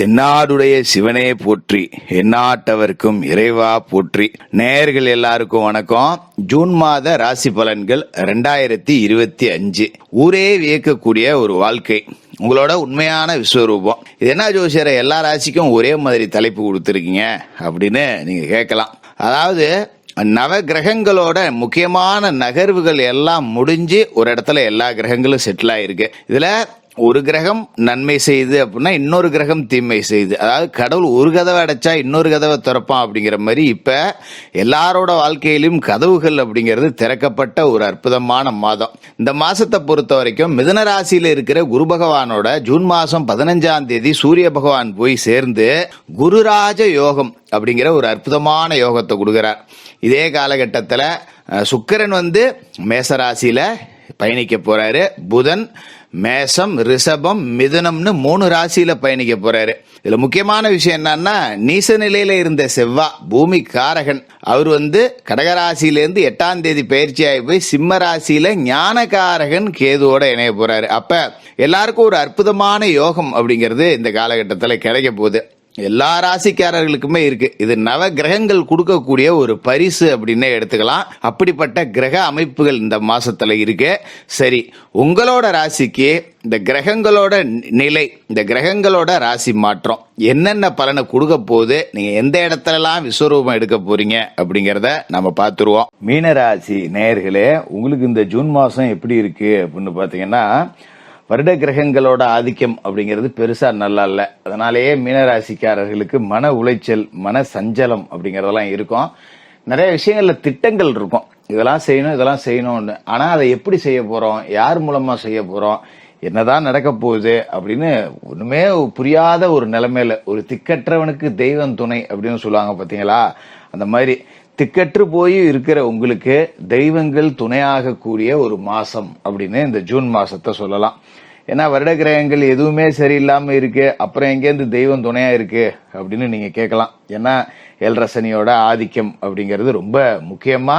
தென்னாடுடைய சிவனே போற்றி எந்நாட்டவர்க்கும் இறைவா போற்றி. நேயர்கள் எல்லாருக்கும் வணக்கம். ஜூன் மாத ராசி பலன்கள் ரெண்டாயிரத்தி இருபத்தி அஞ்சு. ஊரே வியக்கக்கூடிய ஒரு வாழ்க்கை. உங்களோட உண்மையான விஸ்வரூபம். இது என்ன ஜோசியரை எல்லா ராசிக்கும் ஒரே மாதிரி தலைப்பு கொடுத்துருக்கீங்க அப்படின்னு நீங்க கேட்கலாம். அதாவது நவ கிரகங்களோட முக்கியமான நகர்வுகள் எல்லாம் முடிஞ்சு ஒரு இடத்துல எல்லா கிரகங்களும் செட்டில் ஆயிருக்கு. இதுல ஒரு கிரகம் நன்மை செய்யுது அப்படின்னா இன்னொரு கிரகம் தீமை செய்யுது அதாவது கடவுள் ஒரு கதவை அடைச்சா இன்னொரு கதவை திறப்பான் அப்படிங்கிற மாதிரி இப்போ எல்லாரோட வாழ்க்கையிலும் கதவுகள் அப்படிங்கிறது திறக்கப்பட்ட ஒரு அற்புதமான மாதம். இந்த மாதத்தை பொறுத்த வரைக்கும் மிதன ராசியில் இருக்கிற குரு பகவானோட ஜூன் மாதம் பதினஞ்சாம் தேதி சூரிய பகவான் போய் சேர்ந்து குருராஜ யோகம் அப்படிங்கிற ஒரு அற்புதமான யோகத்தை கொடுக்குறார். இதே காலகட்டத்தில் சுக்கிரன் வந்து மேசராசியில் பயணிக்க போகிறாரு புதன் மேசம் ரிஷபம் மிதுனம்னு மூணு ராசியில பயணிக்க போறாரு. இதுல முக்கியமான விஷயம் என்னன்னா நீச நிலையில இருந்த செவ்வா பூமி காரகன். அவர் வந்து கடகராசியிலேருந்து எட்டாம் தேதி பயிற்சி ஆகி போய் சிம்ம ராசியில ஞானகாரகன் கேதுவோட இணைய போறாரு. அப்ப எல்லாருக்கும் ஒரு அற்புதமான யோகம் அப்படிங்கிறது இந்த காலகட்டத்தில் கிடைக்க போகுது. எல்லா ராசிக்காரர்களுக்குமே இருக்கு. இது நவ கிரகங்கள் கொடுக்கக்கூடிய ஒரு பரிசு அப்படின்னே எடுத்துக்கலாம். அப்படிப்பட்ட கிரக அமைப்புகள் இந்த மாசத்துல இருக்கு. சரி உங்களோட ராசிக்கு இந்த கிரகங்களோட நிலை இந்த கிரகங்களோட ராசி மாற்றம் என்னென்ன பலனை கொடுக்க போகுது நீங்க எந்த இடத்துலலாம் விஸ்வரூபம் எடுக்க போறீங்க அப்படிங்கறத நம்ம பார்த்துருவோம். மீனராசி நேயர்களே உங்களுக்கு இந்த ஜூன் மாசம் எப்படி இருக்கு அப்படின்னு பாத்தீங்கன்னா வருட கிரகங்களோட ஆதிக்கம் அப்படிங்கிறது பெருசா நல்லா இல்லை. அதனாலேயே மீனராசிக்காரர்களுக்கு மன உளைச்சல் மன சஞ்சலம் அப்படிங்கறதெல்லாம் இருக்கும். நிறைய விஷயங்கள்ல திட்டங்கள் இருக்கும். இதெல்லாம் செய்யணும் இதெல்லாம் செய்யணும்னு. ஆனா அதை எப்படி செய்ய போறோம்? யார் மூலமா செய்ய போறோம்? என்னதான் நடக்க போகுது அப்படின்னு ஒண்ணுமே புரியாத ஒரு நிலைமையில ஒரு திக்கற்றவனுக்கு தெய்வம் துணை அப்படின்னு சொல்லுவாங்க பாத்தீங்களா? அந்த மாதிரி திக்கற்று போய் இருக்கிற உங்களுக்கு தெய்வங்கள் துணையாக கூடிய ஒரு மாசம் அப்படின்னு இந்த ஜூன் மாசத்தை சொல்லலாம். ஏன்னா வருட கிரகங்கள் எதுவுமே சரியில்லாமல் இருக்கு. அப்புறம் எங்கேருந்து தெய்வம் துணையா இருக்கு அப்படின்னு நீங்க கேட்கலாம். ஏன்னா ஏழரசனியோட ஆதிக்கம் அப்படிங்கிறது ரொம்ப முக்கியமா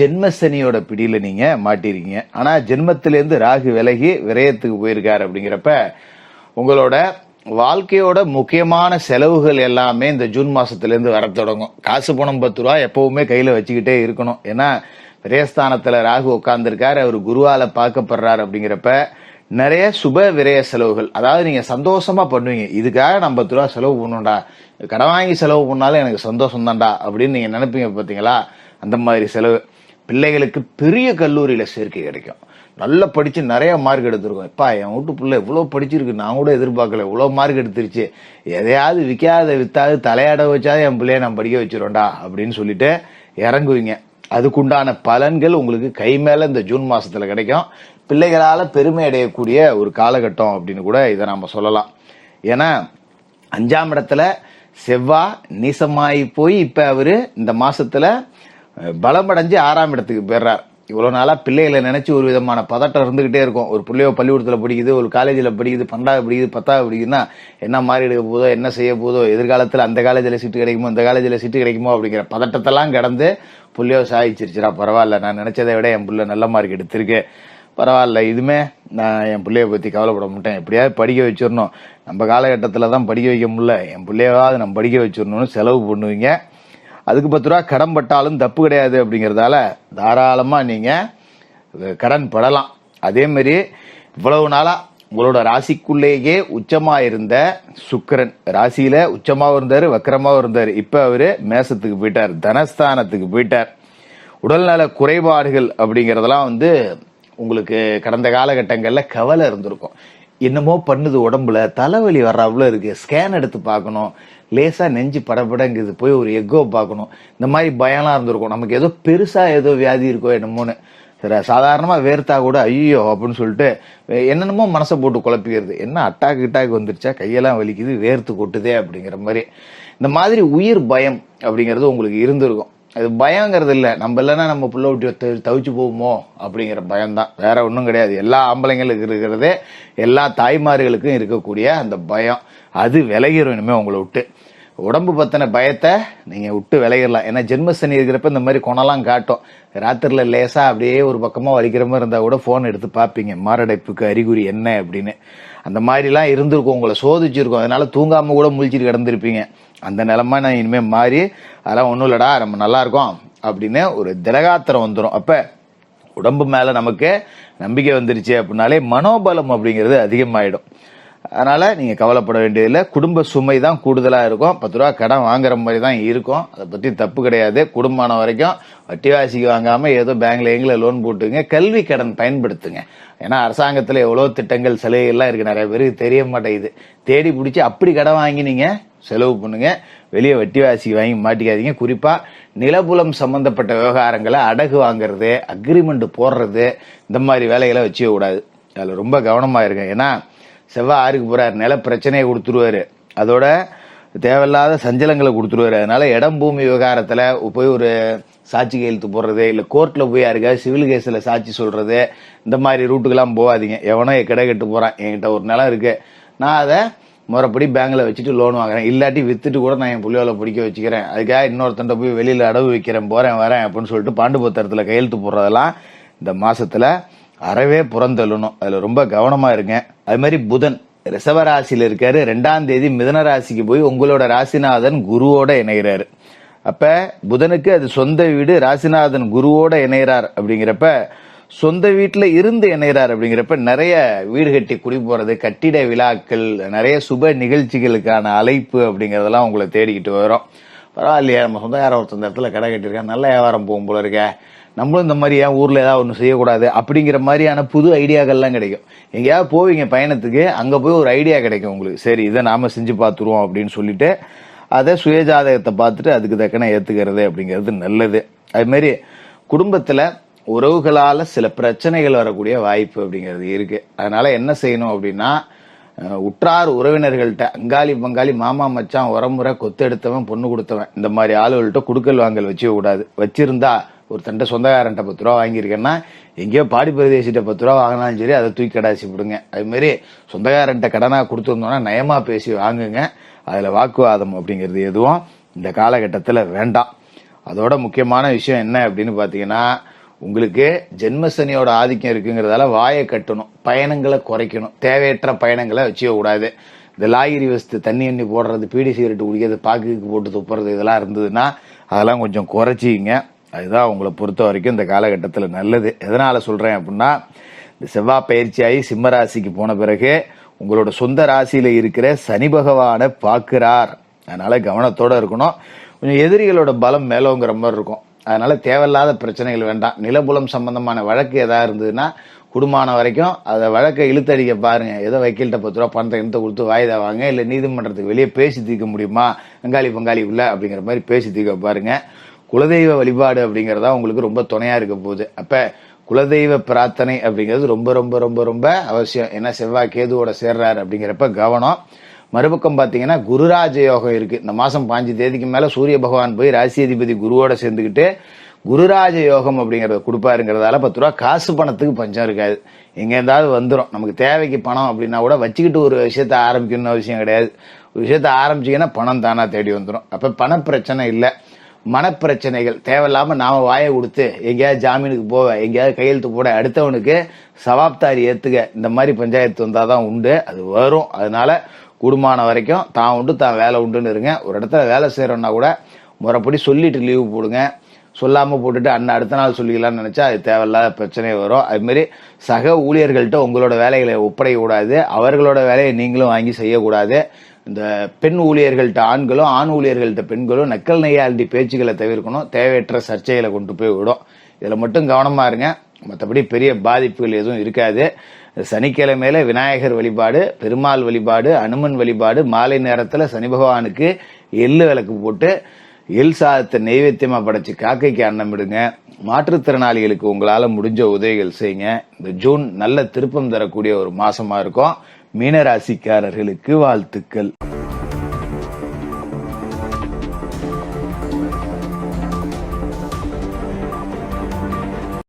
ஜென்மசனியோட பிடியில நீங்க மாட்டிருக்கீங்க. ஆனா ஜென்மத்திலேருந்து ராகு விலகி விரயத்துக்கு போயிருக்காரு அப்படிங்கிறப்ப உங்களோட வாழ்க்கையோட முக்கியமான செலவுகள் எல்லாமே இந்த ஜூன் மாசத்துலேருந்து வர தொடங்கும். காசு பணம் பத்து ரூபா எப்பவுமே கையில வச்சுக்கிட்டே இருக்கணும். ஏன்னா விரயஸ்தானத்துல ராகு உட்காந்துருக்கார் அவர் குருவால பார்க்கப்படுறாரு அப்படிங்கிறப்ப நிறைய சுப விரய செலவுகள். அதாவது நீங்க சந்தோஷமா பண்ணுவீங்க. இதுக்காக நான் பத்து ரூபா செலவு பண்ணணும்டா. கடன் வாங்கி செலவு பண்ணாலும் எனக்கு சந்தோஷம் தான்டா அப்படின்னு நீங்க நினைப்பீங்க பார்த்தீங்களா? அந்த மாதிரி செலவு. பிள்ளைகளுக்கு பெரிய கல்லூரியில சேர்க்கை கிடைக்கும். நல்லா படித்து நிறைய மார்க் எடுத்திருக்கோம். இப்போ என் வீட்டு பிள்ளை இவ்வளோ படிச்சிருக்கு? நான் கூட எதிர்பார்க்கல. இவ்வளோ மார்க் எடுத்துருச்சு. எதையாவது விற்காத விற்றாது தலையாட வச்சாது என் பிள்ளைய நான் படிக்க வச்சிரோண்டா அப்படின்னு சொல்லிட்டு இறங்குவீங்க. அதுக்குண்டான பலன்கள் உங்களுக்கு கை மேலே இந்த ஜூன் மாதத்தில் கிடைக்கும். பிள்ளைகளால் பெருமை அடையக்கூடிய ஒரு காலகட்டம் அப்படின்னு கூட இதை நாம் சொல்லலாம். ஏன்னா அஞ்சாம் இடத்துல செவ்வாய் நீசமாகி போய் இப்போ அவர் இந்த மாதத்தில் பலமடைஞ்சு ஆறாம் இடத்துக்கு போயிடுறார். இவ்வளோ நாளாக பிள்ளைகளை நினச்சி ஒரு விதமான பதட்டம் இருந்துக்கிட்டே இருக்கும். ஒரு பிள்ளையோ பள்ளிக்கூடத்தில் படிக்குது ஒரு காலேஜில் படிக்குது பன்னெண்டாவது படிக்குது பத்தாவது படிக்குதுன்னா என்ன மாறி எடுக்க போதோ என்ன செய்ய போதோ எதிர்காலத்தில் அந்த காலேஜில் சீட்டு கிடைக்குமோ இந்த காலேஜில் சீட்டு கிடைக்குமோ அப்படிங்கிற பதட்டத்தெல்லாம் கடந்து புள்ளையோ சாதிச்சிருச்சுரா பரவாயில்ல. நான் நினச்சதை விட என் பிள்ளை நல்ல மார்க் எடுத்திருக்கு. பரவாயில்ல இதுமே நான் என் பிள்ளைய பற்றி கவலைப்பட மாட்டேன். எப்படியாவது படிக்க வச்சிடணும். நம்ம காலகட்டத்தில் தான் படிக்க வைக்க முடியல. என் பிள்ளையாவது நம்ம படிக்க வச்சிடணும்னு செலவு பண்ணுவீங்க. அதுக்கு பத்து ரூபா கடன் பட்டாலும் தப்பு கிடையாது அப்படிங்கிறதால தாராளமாக நீங்கள் கடன் படலாம். அதேமாரி இவ்வளவு நாளாக உங்களோட ராசிக்குள்ளேயே உச்சமாக இருந்த சுக்கிரன். ராசியில் உச்சமாகவும் இருந்தார் வக்கரமாகவும் இருந்தார். இப்போ அவர் மேசத்துக்கு போயிட்டார் தனஸ்தானத்துக்கு போயிட்டார். உடல்நல குறைபாடுகள் அப்படிங்கிறதெல்லாம் வந்து உங்களுக்கு கடந்த காலகட்டங்களில் கவலை இருந்திருக்கும். என்னமோ பண்ணுது உடம்புல தலைவலி வர்றாப்புல இருக்குது ஸ்கேன் எடுத்து பார்க்கணும். லேசாக நெஞ்சு படபடங்குது. போய் ஒரு எக்கோ பார்க்கணும். இந்த மாதிரி பயம்லாம் இருந்திருக்கும். நமக்கு ஏதோ பெருசாக ஏதோ வியாதி இருக்கோ என்னமோன்னு. சரி சாதாரணமாக வேர்த்தா கூட ஐயோ அப்படின்னு சொல்லிட்டு என்னென்னமோ மனசை போட்டு குழப்பிக்கிறது. என்ன அட்டாக் கிட்டாக் வந்துருச்சா? கையெல்லாம் வலிக்குது வேர்த்து கொட்டுதே அப்படிங்கிற மாதிரி. இந்த மாதிரி உயிர் பயம் அப்படிங்கிறது உங்களுக்கு இருந்திருக்கும். அது பயங்கிறது இல்லை. நம்ம இல்லைன்னா நம்ம பிள்ளை விட்டு தவிச்சு போகுமோ அப்படிங்கிற பயம்தான். வேற ஒன்றும் கிடையாது. எல்லா ஆம்பளைங்களுக்கு இருக்கிறதே எல்லா தாய்மார்களுக்கும் இருக்கக்கூடிய அந்த பயம். அது விலகிரும் இனிமேல் உங்களை விட்டு. உடம்பு பத்தின பயத்தை நீங்கள் விட்டு விளையிடலாம் ஏன்னா ஜென்மசனி இருக்கிறப்ப இந்த மாதிரி குணம்லாம் காட்டும். ராத்திரில லேசாக அப்படியே ஒரு பக்கமாக வலிக்கிற மாதிரி இருந்தால் கூட ஃபோன் எடுத்து பார்ப்பீங்க. மாரடைப்புக்கு அறிகுறி என்ன அப்படின்னு. அந்த மாதிரிலாம் இருந்திருக்கும். உங்களை சோதிச்சிருக்கும். அதனால தூங்காமல் கூட முழிச்சிட்டு கிடந்திருப்பீங்க. அந்த நிலமா நான் இனிமேல் மாறி அதெல்லாம் ஒன்றும் இல்லடா நம்ம நல்லா இருக்கோம் அப்படின்னு ஒரு திலகாத்திரம் வந்துடும் அப்போ உடம்பு மேலே நமக்கு நம்பிக்கை வந்துருச்சு அப்படின்னாலே மனோபலம் அப்படிங்கிறது அதிகமாயிடும். அதனால நீங்க கவலைப்பட வேண்டியதில்லை. குடும்ப சுமை தான் கூடுதலா இருக்கும். பத்து ரூபா கடன் வாங்குற மாதிரி தான் இருக்கும். அதை பத்தி தப்பு கிடையாது. குடும்பமான வரைக்கும் வட்டி வாசிக்கு வாங்காம ஏதோ பேங்க்ல எங்களை லோன் போட்டுங்க. கல்வி கடன் பயன்படுத்துங்க. ஏன்னா அரசாங்கத்துல எவ்வளவு திட்டங்கள் சலுகைகள்லாம் இருக்கு. நிறைய பேருக்கு தெரிய மாட்டேங்குது. தேடி பிடிச்சி அப்படி கடன் வாங்கி நீங்க செலவு பண்ணுங்க. வெளியே வட்டி வாங்கி மாட்டிக்காதீங்க. குறிப்பா நிலபுலம் சம்பந்தப்பட்ட விவகாரங்களை அடகு வாங்குறது அக்ரிமெண்ட் போடுறது இந்த மாதிரி வேலைகளை வச்சுக்க கூடாது அதில் ரொம்ப கவனமாக இருங்க. ஏன்னா செவ்வாய் ஆறுக்கு போறாரு. நில பிரச்சனையை கொடுத்துருவாரு. அதோட தேவையில்லாத சஞ்சலங்களை கொடுத்துருவாரு. அதனால இடம் பூமி விவகாரத்துல போய் ஒரு சாட்சி கையெழுத்து போடுறது இல்லை கோர்ட்டில் போய் யாருக்காவது சிவில் கேஸில் சாட்சி சொல்கிறது இந்த மாதிரி ரூட்டுக்கெல்லாம் போகாதீங்க. எவனோ கடை கெட்டு போகிறான் என்கிட்ட ஒரு நிலம் இருக்குது நான் அதை முறைப்படி பேங்கில் வச்சுட்டு லோன் வாங்குறேன். இல்லாட்டி வித்துட்டு கூட நான் என் புள்ளியோல பிடிக்க வச்சுக்கிறேன். அதுக்காக இன்னொருத்தண்ட போய் வெளியில் அடவு வைக்கிறேன். போகிறேன் வரேன் அப்படின்னு சொல்லிட்டு பாண்டு பத்திரத்துல கையெழுத்து போடுறதெல்லாம் இந்த மாதத்தில் அறவே புறந்தள்ளணும். அதில் ரொம்ப கவனமாக இருங்க. அது மாதிரி புதன் ரிசவராசியில் இருக்காரு. ரெண்டாம் தேதி மிதன ராசிக்கு போய் உங்களோட ராசிநாதன் குருவோட இணைகிறாரு. அப்ப புதனுக்கு அது சொந்த வீடு ராசிநாதன் குருவோட இணைகிறார் அப்படிங்கிறப்ப சொந்த வீட்டில் இருந்து இணைகிறார் அப்படிங்கிறப்ப நிறைய வீடு கட்டி குடி போறது கட்டிட விழாக்கள் நிறைய சுப நிகழ்ச்சிகளுக்கான அழைப்பு அப்படிங்கறதெல்லாம் உங்களை தேடிக்கிட்டு வரும். பரவாயில்லையா நம்ம சொந்தக்கார ஒருத்தர் இந்த இடத்துல கடை கட்டியிருக்கேன் நல்ல வியாபாரம் போகும் போல இருக்க. நம்மளும் இந்த மாதிரி ஏன் ஊரில் ஏதாவது ஒன்று செய்யக்கூடாது அப்படிங்கிற மாதிரியான புது ஐடியாக்கள்லாம் கிடைக்கும். எங்கேயாவது போவீங்க பயணத்துக்கு அங்கே போய் ஒரு ஐடியா கிடைக்கும் உங்களுக்கு. சரி இதை நாம் செஞ்சு பார்த்துருவோம் அப்படின்னு சொல்லிட்டு அதை சுயஜாதகத்தை பார்த்துட்டு அதுக்கு தக்கன ஏற்றுக்கிறது அப்படிங்கிறது நல்லது. அதுமாரி குடும்பத்தில் உறவுகளால் சில பிரச்சனைகள் வரக்கூடிய வாய்ப்பு அப்படிங்கிறது இருக்குது அதனால் என்ன செய்யணும் அப்படின்னா உற்றார் உறவினர்கள்ட்ட அங்காளி பங்காளி மாமா மச்சான் உரமுறை கொத்தெடுத்தவன் பொண்ணு கொடுத்தவன் இந்த மாதிரி ஆளுகள்கிட்ட குடுக்கல் வாங்கல் வச்சுக்க கூடாது வச்சிருந்தா ஒரு தண்டை சொந்தக்காரன்ட்ட பத்து ரூபா வாங்கியிருக்கேன்னா எங்கேயோ பாடி பிரதேசிட்ட பத்து ரூபா வாங்கினாலும் சரி அதை தூக்கி கடாசி விடுங்க அதுமாரி சொந்தக்காரன்ட்ட கடனாக கொடுத்துருந்தோன்னா நயமாக பேசி வாங்குங்க. அதில் வாக்குவாதம் அப்படிங்கிறது எதுவும் இந்த காலகட்டத்தில் வேண்டாம். அதோட முக்கியமான விஷயம் என்ன அப்படின்னு பார்த்தீங்கன்னா உங்களுக்கு ஜென்மசனியோட ஆதிக்கம் இருக்குங்கிறதால வாயை கட்டணும் பயணங்களை குறைக்கணும். தேவையற்ற பயணங்களை வச்சுக்க கூடாது இந்த லாகிரி வஸ்து தண்ணி எண்ணி போடுறது பீடி சிகரெட் குடிக்கிறது பாக்குக்கு போட்டு துப்புறது இதெல்லாம் இருந்ததுன்னா அதெல்லாம் கொஞ்சம் குறைச்சிங்க அதுதான் உங்களை பொறுத்த வரைக்கும் இந்த காலகட்டத்தில் நல்லது. எதனால் சொல்கிறேன் அப்படின்னா இந்த செவ்வாய் பயிற்சியாகி சிம்ம ராசிக்கு போன பிறகு உங்களோட சொந்த ராசியில் இருக்கிற சனி பகவானை பார்க்கிறார். அதனால் கவனத்தோடு இருக்கணும். கொஞ்சம் எதிரிகளோட பலம் மேலோங்கிற மாதிரி இருக்கும். அதனால தேவையில்லாத பிரச்சனைகள் வேண்டாம். நிலபுலம் சம்பந்தமான வழக்கு ஏதாவது இருந்ததுன்னா குடும்பமான வரைக்கும் அதை வழக்கை இழுத்தடிக்க பாருங்க. ஏதோ வக்கீல்கிட்ட பத்து ரூபா பணத்தை இழுத்த கொடுத்து வாய்தா வாங்க இல்லை நீதிமன்றத்துக்கு வெளியே பேசி தீர்க்க முடியுமா? பங்காளி பங்காளி உள்ள அப்படிங்கிற மாதிரி பேசி தீர்க்க பாருங்க. குலதெய்வ வழிபாடு அப்படிங்கிறதா உங்களுக்கு ரொம்ப துணையா இருக்க போகுது. அப்ப குலதெய்வ பிரார்த்தனை அப்படிங்கிறது ரொம்ப ரொம்ப ரொம்ப ரொம்ப அவசியம். ஏன்னா செவ்வாய் கேதுவோட சேர்றாரு அப்படிங்கிறப்ப கவனம். மறுபக்கம் பார்த்தீங்கன்னா குருராஜ யோகம் இருக்கு. இந்த மாசம் பாஞ்சு தேதிக்கு மேல சூரிய பகவான் போய் ராசி அதிபதி குருவோட சேர்ந்துக்கிட்டு குருராஜ யோகம் அப்படிங்கறத கொடுப்பாருங்கிறதால பத்து ரூபா காசு பணத்துக்கு பஞ்சம் இருக்காது. எங்க இருந்தாவது வந்துடும் நமக்கு தேவைக்கு பணம் அப்படின்னா கூட வச்சுக்கிட்டு ஒரு விஷயத்த ஆரம்பிக்கணும்னு அவசியம் கிடையாது. ஒரு விஷயத்த ஆரம்பிச்சிங்கன்னா பணம் தானா தேடி வந்துடும் அப்ப பண பிரச்சனை இல்லை. மனப்பிரச்சனைகள் தேவையில்லாமல் நாம் வாயை கொடுத்து எங்கேயாவது ஜாமீனுக்கு போவ எங்கேயாவது கையெழுத்து போட அடுத்தவனுக்கு சவாப்தாரி ஏற்றுக்க இந்த மாதிரி பஞ்சாயத்து வந்தால் தான் உண்டு அது வரும். அதனால கூடுமான வரைக்கும் தான் உண்டு தான் வேலை உண்டுன்னு இருங்க. ஒரு இடத்துல வேலை செய்கிறோன்னா கூட முறைப்படி சொல்லிட்டு லீவு போடுங்க. சொல்லாமல் போட்டுட்டு அண்ணன் அடுத்த நாள் சொல்லிக்கலாம்னு நினச்சா அது தேவையில்லாத பிரச்சனை வரும். அதுமாரி சக ஊழியர்கள்ட்ட உங்களோட வேலைகளை ஒப்படைக்க கூடாது. அவர்களோட வேலையை நீங்களும் வாங்கி செய்யக்கூடாது. இந்த பெண் ஊழியர்கள்ட்ட ஆண்களும் ஆண் ஊழியர்கள்ட்ட பெண்களும் நக்கல் நையாண்டி பேச்சுக்களை தவிர்க்கணும். தேவையற்ற சர்ச்சைகளை கொண்டு போய் விடும். இதில் மட்டும் கவனமா இருங்க. மற்றபடி பெரிய பாதிப்புகள் எதுவும் இருக்காது. சனிக்கிழமையில விநாயகர் வழிபாடு பெருமாள் வழிபாடு அனுமன் வழிபாடு மாலை நேரத்தில் சனி பகவானுக்கு எள்ளு விளக்கு போட்டு எல் சாதத்தை நெய்வேத்தியமாக படைச்சு காக்கைக்கு அன்னம் விடுங்க. மாற்றுத்திறனாளிகளுக்கு உங்களால் முடிஞ்ச உதவிகள் செய்யுங்க. இந்த ஜூன் நல்ல திருப்பம் தரக்கூடிய ஒரு மாதமாக இருக்கும். மீனராசிக்காரர்களுக்கு வாழ்த்துக்கள்.